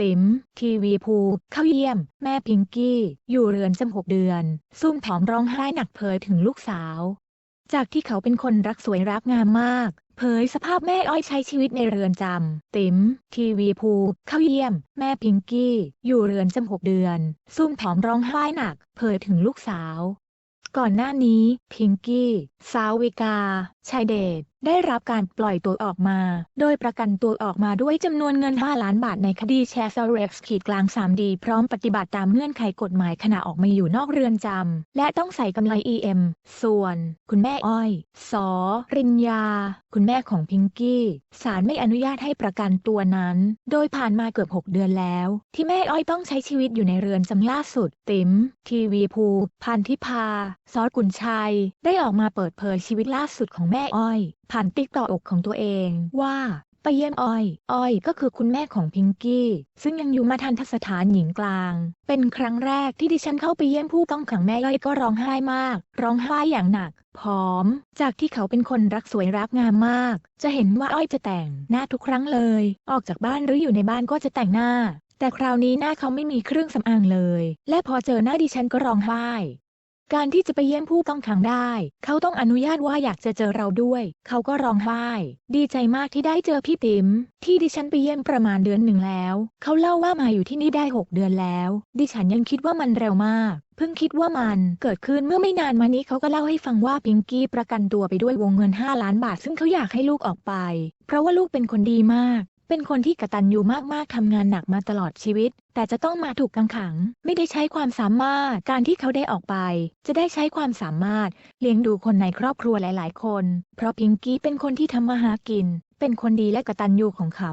ติ๋มทีวีภูเข้าเยี่ยม แม่พิงกี้ อยู่เรือนจำหกเดือน ซุ่มผอมร้องไห้หนักเผยถึงลูกสาว จากที่เขาเป็นคนรักสวยรักงามมาก เผยสภาพแม่อ้อยใช้ชีวิตในเรือนจำ ติ๋มทีวีภูเข้าเยี่ยม แม่พิงกี้ อยู่เรือนจำหกเดือน ซุ่มผอมร้องไห้หนัก เผยถึงลูกสาว ก่อนหน้านี้ พิงกี้ สาววิกา ชายเดชได้รับการปล่อยตัวออกมา โดยประกันตัวออกมาด้วยจำนวนเงิน 5 ล้านบาทในคดีแชร์เซเร็กขีดกลาง 3D พร้อมปฏิบัติตามเงื่อนไขกฎหมายขณะออกมาอยู่นอกเรือนจำ และต้องใส่กำไร EM ส่วน คุณแม่อ้อย สอรินยาคุณแม่ของพิงกี้ศาลไม่อนุญาตให้ประกันตัวนั้น โดยผ่านมาเกือบ 6 เดือนแล้ว ที่แม่อ้อยต้องใช้ชีวิตอยู่ในเรือนจำล่าสุด ติ๋ม ทีวีภู พันธิพา ซอสกุลชัย ได้ออกมาเปิดเผยชีวิตล่าสุดของแม่อ้อย ผ่านติ๊กต่ออกของตัวเองว่าไปเยี่ยมอ้อย อ้อยก็คือคุณแม่ของพิงกี้ ซึ่งยังอยู่มาทันทสถานหญิงกลาง เป็นครั้งแรกที่ดิฉันเข้าไปเยี่ยมผู้ต้องขังแม่อ้อยก็ร้องไห้มาก ร้องไห้อย่างหนัก ผอม จากที่เขาเป็นคนรักสวยรักงามมาก จะเห็นว่าอ้อยจะแต่งหน้าทุกครั้งเลย ออกจากบ้านหรืออยู่ในบ้านก็จะแต่งหน้าแต่คราวนี้หน้าเขาไม่มีเครื่องสำอางเลย และพอเจอหน้าดิฉันก็ร้องไห้ การที่จะไปเยี่ยมผู้ต้องขังได้ เขาต้องอนุญาตว่าอยากจะเจอเราด้วย เขาก็ร้องไห้ ดีใจมากที่ได้เจอพี่ติ๋ม ที่ดิฉันไปเยี่ยมประมาณเดือนหนึ่งแล้ว เขาเล่าว่ามาอยู่ที่นี่ได้ 6 เดือนแล้ว ดิฉันยังคิดว่ามันเร็วมาก เพิ่งคิดว่ามันเกิดขึ้นเมื่อไม่นานมานี้เขาก็เล่าให้ฟังว่าพิงกี้ประกันตัวไปด้วยวงเงิน 5 ล้านบาท ซึ่งเขาอยากให้ลูกออกไป เพราะว่าลูกเป็นคนดีมาก เป็นคนที่กตัญญูมากๆทำงานหนักมาตลอดชีวิต แต่จะต้องมาถูกกังขัง ไม่ได้ใช้ความสามารถ การที่เขาได้ออกไป จะได้ใช้ความสามารถ เลี้ยงดูคนในครอบครัวหลาย ๆ คน เพราะพิงกี้เป็นคนที่ทำมาหากิน เป็นคนดีและกตัญญูของเขา